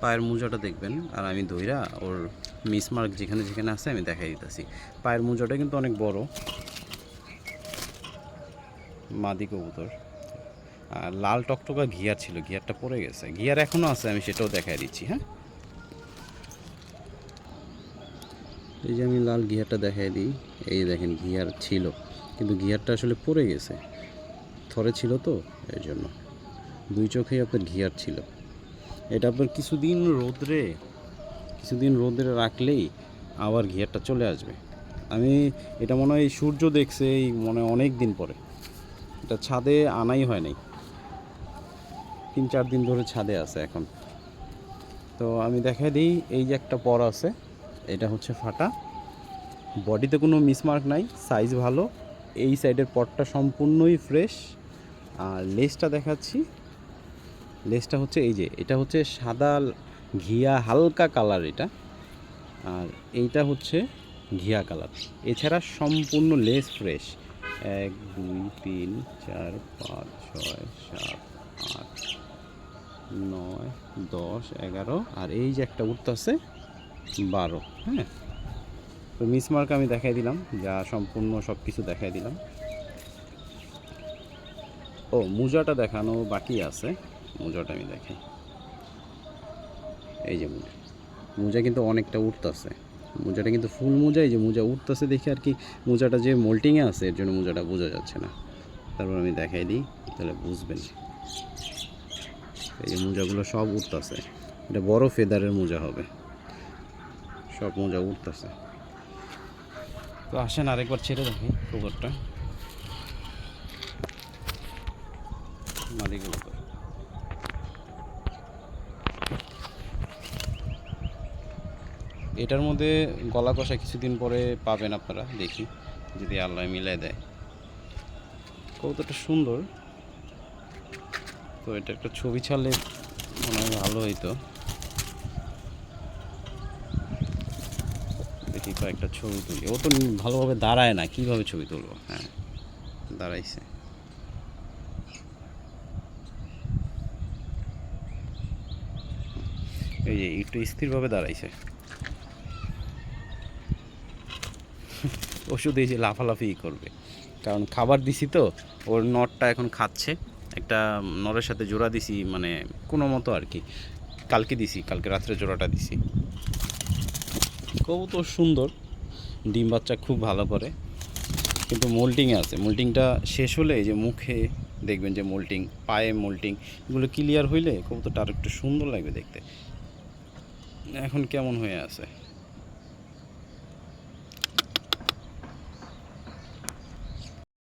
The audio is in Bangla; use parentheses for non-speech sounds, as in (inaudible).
পায়ের মোজাটা দেখবেন, আর আমি দইরা ওর মিসমার্ক যেখানে যেখানে আছে আমি দেখাই দিতেছি। পায়ের মোজাটা কিন্তু অনেক বড়। মাদি কবুতর। আর লাল টকটকা ঘিয়ার ছিল, ঘিয়ারটা পড়ে গেছে। ঘিয়ার এখনও আছে, আমি সেটাও দেখাই দিচ্ছি হ্যাঁ? এই যে আমি লাল ঘিয়ারটা দেখাই দিই, এই দেখেন ঘিয়ার ছিল, কিন্তু ঘিয়ারটা আসলে পড়ে গেছে। থরে ছিল তো এই জন্য। দুই চোখেই আপনার ঘিয়ার ছিল। এটা আপনার কিছুদিন রোদ্রে কিছুদিন রোদ্রে রাখলেই আবার ঘিয়ারটা চলে আসবে। আমি, এটা মনে হয় সূর্য দেখছে এই মনে অনেক দিন পরে। এটা ছাদে আনাই হয় নাই। তিন চার দিন ধরে ছাদে আছে এখন। তো আমি দেখাই দিই, এই যে একটা পর আছে, এটা হচ্ছে ফাটা। বডিতে কোনো মিসমার্ক নাই, সাইজ ভালো। এই সাইডের পটটা সম্পূর্ণই ফ্রেশ। আর লেসটা দেখাচ্ছি। লেসটা হচ্ছে এই যে, এটা হচ্ছে সাদা ঘিয়া হালকা কালার এটা। আর এইটা হচ্ছে ঘিয়া কালার। এছাড়া সম্পূর্ণ লেস ফ্রেশ। এক, দুই, তিন, চার, পাঁচ, ছয়, সাত, আট, নয়, দশ, এগারো, আর এই যে একটা উঠতেছে, বারো হ্যাঁ? তো মিস মার্ক আমি দেখাই দিলাম, যা সম্পূর্ণ সব কিছু দেখাই দিলাম। ও, মোজাটা দেখানো বাকি আছে। মোজাটা আমি দেখাই। এই যে মোজা। মোজা কিন্তু অনেকটা উঠতেছে মোজাটা কিন্তু ফুল মোজা এই যে মোজা উঠতেছে দেখে আর কি মোজাটা যে মোল্টিংয়ে আছে এর জন্য মোজাটা বোঝা যাচ্ছে না। তারপর আমি দেখাই দিই তাহলে বুঝবেন। এই যে মোজাগুলো সব উঠতেছে এটা বড় ফেদারের মোজা হবে। সব মোজা উঠতেছে তো আসেন আরেকবার ছেড়ে দেখি কবরটা মাদিগুলো এটার মধ্যে গলা কষা কিছুদিন পরে পাবেন আপনারা, দেখি, যদি আল্লাহ মিলাই দেয়। কবুতরটা সুন্দর। তো এটা একটা ছবি ছাড়লে মনে হয় ভালো হইতো। দেখি কয়েকটা ছবি তুলি। ও তো ভালোভাবে দাঁড়ায় না, কীভাবে ছবি তুলবো? হ্যাঁ দাঁড়াইছে। এই যে, একটু স্থিরভাবে দাঁড়াইছে। (laughs) ওষুধ যে লাফালাফি করবে। কারণ খাবার দিছি তো, ওর নটটা এখন খাচ্ছে। একটা নরের সাথে জোড়া দিছি মানে কোনো মতো আর কি। কালকে দিছি, কালকে রাত্রে জোড়াটা দিছি। কবুতর সুন্দর, ডিম বাচ্চা খুব ভালো করে। কিন্তু মোল্টিংয়ে আছে, মোল্টিংটা শেষ হলে যে মুখে দেখবেন যে মোল্টিং, পায়ে মোল্টিং, এগুলো ক্লিয়ার হইলে কবুতরটা আর একটু সুন্দর লাগবে দেখতে। এখন কেমন হয়ে আছে?